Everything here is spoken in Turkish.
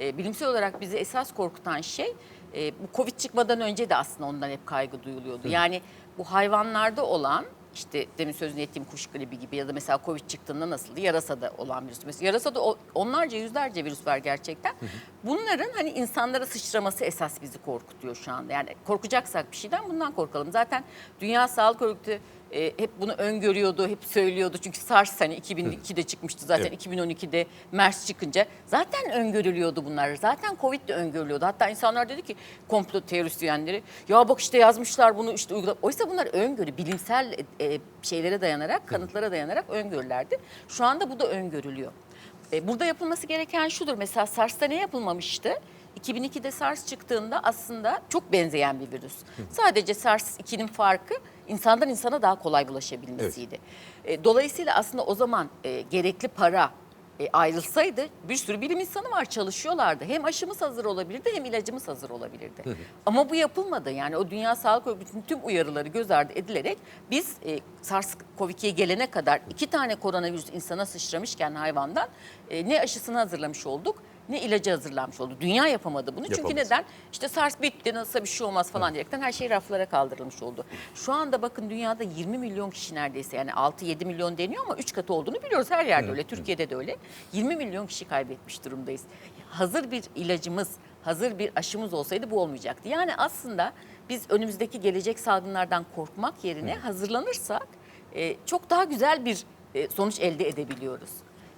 e, bilimsel olarak bizi esas korkutan şey e, bu Covid çıkmadan önce de aslında ondan hep kaygı duyuluyordu. Yani bu hayvanlarda olan işte demin sözünü ettiğim kuş gribi gibi ya da mesela Covid çıktığında nasıldı? Yarasada olan virüs. Mesela yarasada onlarca yüzlerce virüs var gerçekten. Bunların hani insanlara sıçraması esas bizi korkutuyor şu anda. Yani korkacaksak bir şeyden bundan korkalım. Zaten Dünya Sağlık Örgütü e, hep bunu öngörüyordu, hep söylüyordu. Çünkü SARS hani 2002'de çıkmıştı zaten Evet. 2012'de MERS çıkınca zaten öngörülüyordu bunlar. Zaten Covid de öngörülüyordu. Hatta insanlar dedi ki komplo teorisyenleri ya bak işte yazmışlar bunu işte uygula. Oysa bunlar öngörü, bilimsel e, şeylere dayanarak, kanıtlara dayanarak öngörülerdi. Şu anda bu da öngörülüyor. E, burada yapılması gereken şudur. Mesela SARS'ta ne yapılmamıştı? 2002'de SARS çıktığında aslında çok benzeyen bir virüs. Sadece SARS-2'nin farkı insandan insana daha kolay bulaşabilmesiydi. E, dolayısıyla aslında o zaman e, gerekli para e, ayrılsaydı bir sürü bilim insanı var çalışıyorlardı. Hem aşımız hazır olabilirdi hem ilacımız hazır olabilirdi. Ama bu yapılmadı. Yani o Dünya Sağlık Örgütü'nün tüm uyarıları göz ardı edilerek biz e, SARS-CoV-2'ye gelene kadar iki tane koronavirüs insana sıçramışken hayvandan e, ne aşısını hazırlamış olduk ne ilacı hazırlanmış oldu. Dünya yapamadı bunu. Çünkü Yapamadı. neden? İşte SARS bitti nasılsa bir şey olmaz falan diyerekten her şey raflara kaldırılmış oldu. Şu anda bakın dünyada 20 milyon kişi neredeyse yani 6-7 milyon deniyor ama 3 katı olduğunu biliyoruz. Her yerde öyle. Türkiye'de de öyle. 20 milyon kişi kaybetmiş durumdayız. Hazır bir ilacımız, hazır bir aşımız olsaydı bu olmayacaktı. Yani aslında biz önümüzdeki gelecek salgınlardan korkmak yerine hazırlanırsak e, çok daha güzel bir e, sonuç elde edebiliyoruz.